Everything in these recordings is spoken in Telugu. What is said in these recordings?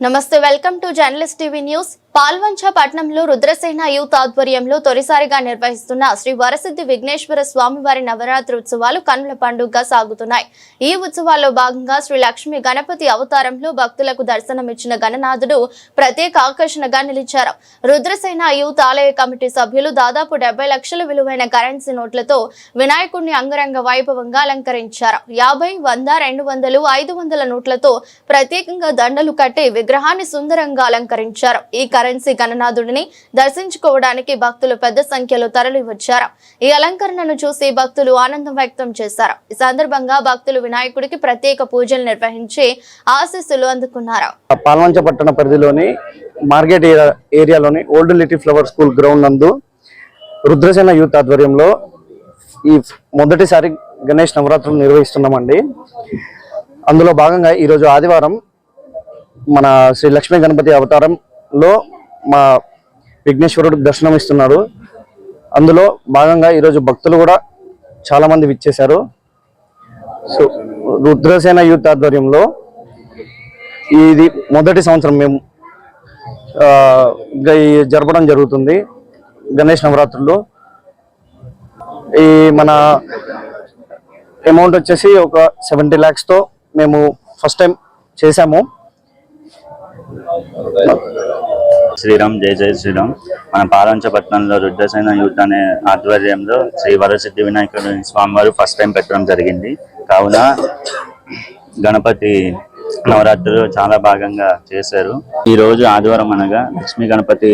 నమస్తే welcome to journalist TV news Palvancha పట్నంలో రుద్రసేన యూత్ ఆధ్వర్యంలో తొలిసారిగా నిర్వహిస్తున్న శ్రీ వరసిద్ధి విఘ్నేశ్వర స్వామివారి నవరాత్రి ఉత్సవాలు కన్నుల పండుగగా సాగుతున్నాయి. ఈ ఉత్సవాల్లో భాగంగా శ్రీ లక్ష్మి గణపతి అవతారంలో భక్తులకు దర్శనమిచ్చిన గణనాథుడు ప్రత్యేక ఆకర్షణగా నిలిచారు. రుద్రసేన యూత్ ఆలయ కమిటీ సభ్యులు దాదాపు డెబ్బై లక్షల విలువైన కరెన్సీ నోట్లతో వినాయకుడిని అంగరంగ వైభవంగా అలంకరించారు. యాభై వంద రెండు వందలు ఐదు వందల నోట్లతో ప్రత్యేకంగా దండలు కట్టి విగ్రహాన్ని సుందరంగా అలంకరించారు. ఈ కరెన్సీ గణనాథుడిని దర్శించుకోవడానికి భక్తులు పెద్ద సంఖ్యలో తరలి వచ్చారు ఈ అలంకరణను చూసి భక్తులు ఆనందం వ్యక్తం చేశారు. ఈ సందర్భంగా భక్తులు వినాయకుడికి ప్రత్యేక పూజలు నిర్వహించి ఆశీస్సులు అందుకున్నారు. పాల్వంచ పట్టణ పరిధిలోని market area old little flower school ground నందు రుద్రసేన యూత్ ఆధ్వర్యంలో ఈ మొదటిసారి గణేష్ నవరాత్రులు నిర్వహిస్తున్నామండి. అందులో భాగంగా ఈరోజు ఆదివారం మన శ్రీ లక్ష్మీ గణపతి అవతారంలో మా విఘ్నేశ్వరుడు దర్శనం ఇస్తున్నారు అందులో భాగంగా ఈరోజు భక్తులు కూడా చాలామంది విచ్చేశారు. సో రుద్రసేన యూత్ ఆధ్వర్యంలో ఇది మొదటి సంవత్సరం మేము జరపడం జరుగుతుంది గణేష్ నవరాత్రులు ఈ మన అమౌంట్ వచ్చేసి ఒక సెవెంటీ ల్యాక్స్తో మేము ఫస్ట్ టైం చేసాము శ్రీరామ్ జై జై శ్రీరామ్. మన పాలంచపట్నంలో రుద్రసేన యూత్ అనే ఆధ్వర్యంలో శ్రీ వరసిద్ధి వినాయకుడు స్వామివారు ఫస్ట్ టైం పెట్టడం జరిగింది. కావున గణపతి నవరాత్రులు చాలా భాగంగా చేశారు. ఈ రోజు ఆదివారం అనగా లక్ష్మీ గణపతి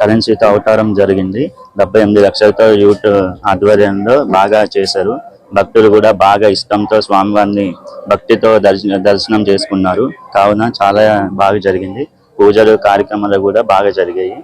కరెన్సీతో అవతారం జరిగింది. డెబ్బై ఎనిమిది లక్షలతో యూత్ ఆధ్వర్యంలో బాగా చేశారు. భక్తులు కూడా బాగా ఇష్టంతో స్వామివారిని భక్తితో దర్శనం దర్శనం చేసుకున్నారు. కావున చాలా బాగా జరిగింది. పూజలు కార్యక్రమాలు కూడా బాగా జరిగాయి.